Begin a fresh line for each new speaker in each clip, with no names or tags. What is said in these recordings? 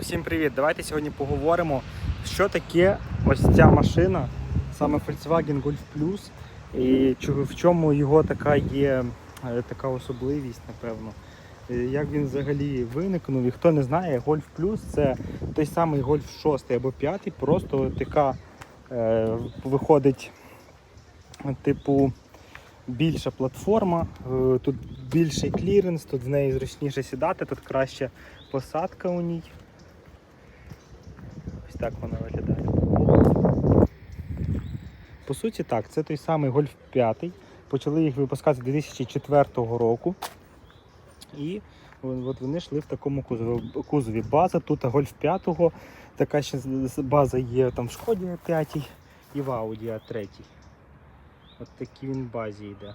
Усім привіт! Давайте сьогодні поговоримо, що таке ось ця машина, саме Volkswagen Golf Plus, і в чому його така є е, така особливість, напевно. Е, Як він взагалі виникнув, і хто не знає, Golf Plus це той самий Golf 6 або 5, просто така е, виходить, типу, більша платформа, е, тут більший кліренс, тут в неї зручніше сідати, тут краще посадка у ній. Так вона виглядає. По суті, так, це той самий Golf 5. Почали їх випускати з 2004 року. І от вони йшли в такому кузові. База тут Golf 5, така ще база є там в Шкоді 5 і в Audi a 3. От такі він базі йде.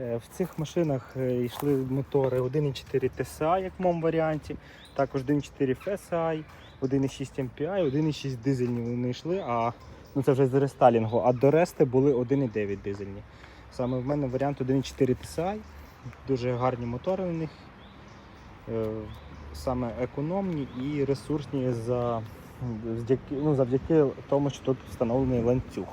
Е, В цих машинах е, йшли мотори 1.4 TSI, як в моєму варіанті, також 1.4 FSI, 1.6 MPI, 1.6 дизельні вони йшли, а ну це вже з рестайлінгу, а до решти були 1.9 дизельні. Саме в мене варіант 1.4 TSI, дуже гарні мотори у них, е, саме економні і ресурсні за, ну, завдяки тому, що тут встановлений ланцюг.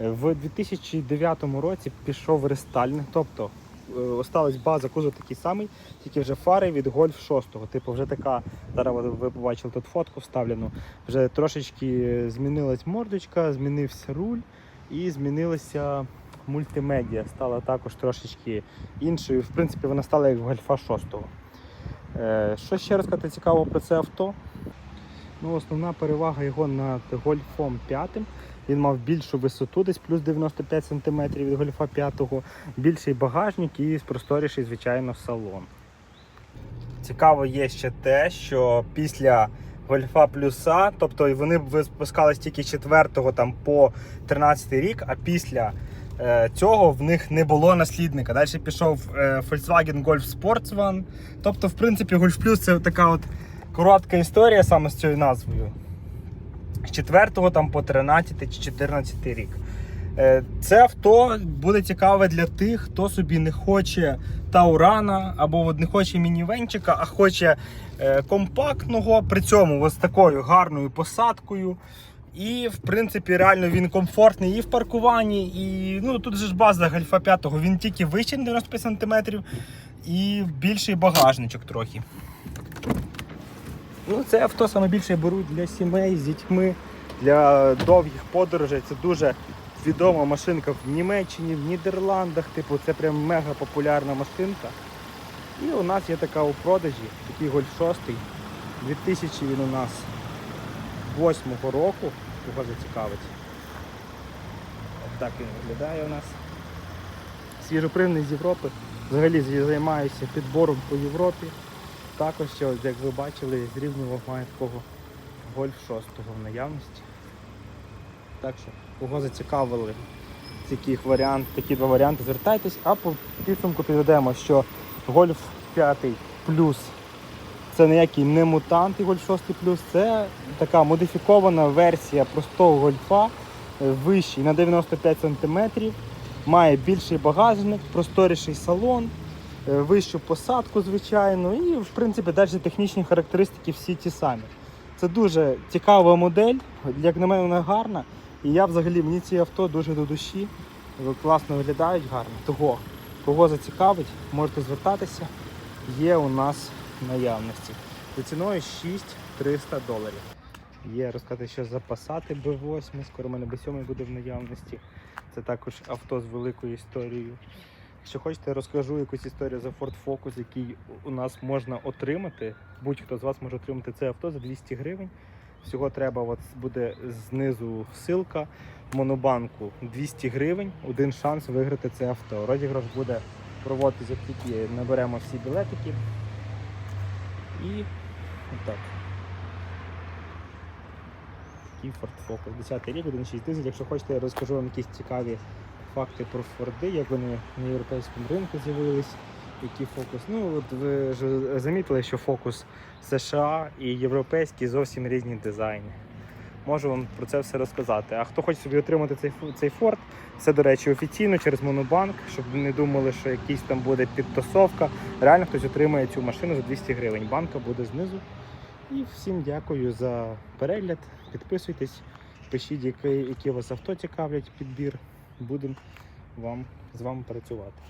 Е, В 2009 році пішов рестайлінг, тобто осталась база кузов такий самий, тільки вже фари від Golf 6. Типу, вже така, зараз ви- ви побачили тут фотку вставлену. Вже трошечки змінилась мордочка, змінився руль і змінилася мультимедіа. Стала також трошечки іншою. В принципі, вона стала як в Гольфа 6. Е, Що ще розказати цікаво про це авто? Ну, основна перевага його над Гольфом 5. Він мав більшу висоту, десь плюс 95 см від Гольфа 5, більший багажник і просторіший, звичайно, салон. Цікаво є ще те, що після Гольфа плюса, тобто вони випускались тільки 4 там, по 13 рік, а після е, цього в них не було наслідника. Далі пішов е, Volkswagen Golf Sports One. Тобто, в принципі, Golf Plus це така от коротка історія саме з цією назвою. З 4 там, по 13 чи 14 рік. Е, Це авто буде цікаве для тих, хто собі не хоче Таурана або не хоче мінівенчика, а хоче е, компактного, при цьому ось такою гарною посадкою. І, в принципі, реально він комфортний і в паркуванні, і ну тут же ж база Гольфа 5, він тільки вищий 95 см і більший багажничок трохи. Ну, це авто саме більше беруть для сімей з дітьми, для довгих подорожей. Це дуже відома машинка в Німеччині, в Нідерландах. Типу, це прям мега популярна машинка. І у нас є така у продажі, такий Golf 6. 2000 він у нас 8 року. Кого зацікавить. От так він виглядає у нас. Свіжопривний з Європи. Взагалі займаюся підбором по Європі. Також, як ви бачили, з рівного має такого Гольф 6 в наявності. Так що, кого зацікавили таких варіант, такі два варіанти, звертайтесь, а по підсумку підведемо, що Гольф 5 плюс це ніякий не мутант і Гольф 6 плюс, це така модифікована версія простого гольфа, е, вищий на 95 см, має більший багажник, просторіший салон вищу посадку, звичайно, і в принципі далі технічні характеристики всі ті самі. Це дуже цікава модель, як на мене, вона гарна. І я взагалі мені ці авто дуже до душі, е, класно виглядають гарно. Того, кого зацікавить, можете звертатися. Є у нас наявності. За ціною 6300 доларів. Є розказати, що запасати B8, скоро в мене B7 буде в наявності. Це також авто з великою історією. Якщо хочете, розкажу якусь історію за Ford Focus, який у нас можна отримати. Будь-хто з вас може отримати це авто за 200 гривень. Всього треба, от буде знизу ссылка монобанку 200 гривень, один шанс виграти це авто. Розіграш буде проводитися, як тільки наберемо всі білетики. І отак. Такий Ford Focus. 10 рік, 1.6 дизель. Якщо хочете, я розкажу вам якісь цікаві факти про Форди, як вони на європейському ринку з'явились, який фокус. Ну, от ви ж замітили, що фокус США і європейський зовсім різні дизайни. Можу вам про це все розказати. А хто хоче собі отримати цей, цей Форд, це, до речі, офіційно через Монобанк, щоб не думали, що якийсь там буде підтасовка. Реально хтось отримає цю машину за 200 гривень. Банка буде знизу. І всім дякую за перегляд. Підписуйтесь, пишіть, які, які вас авто цікавлять, підбір. Будемо вам з вами працювати.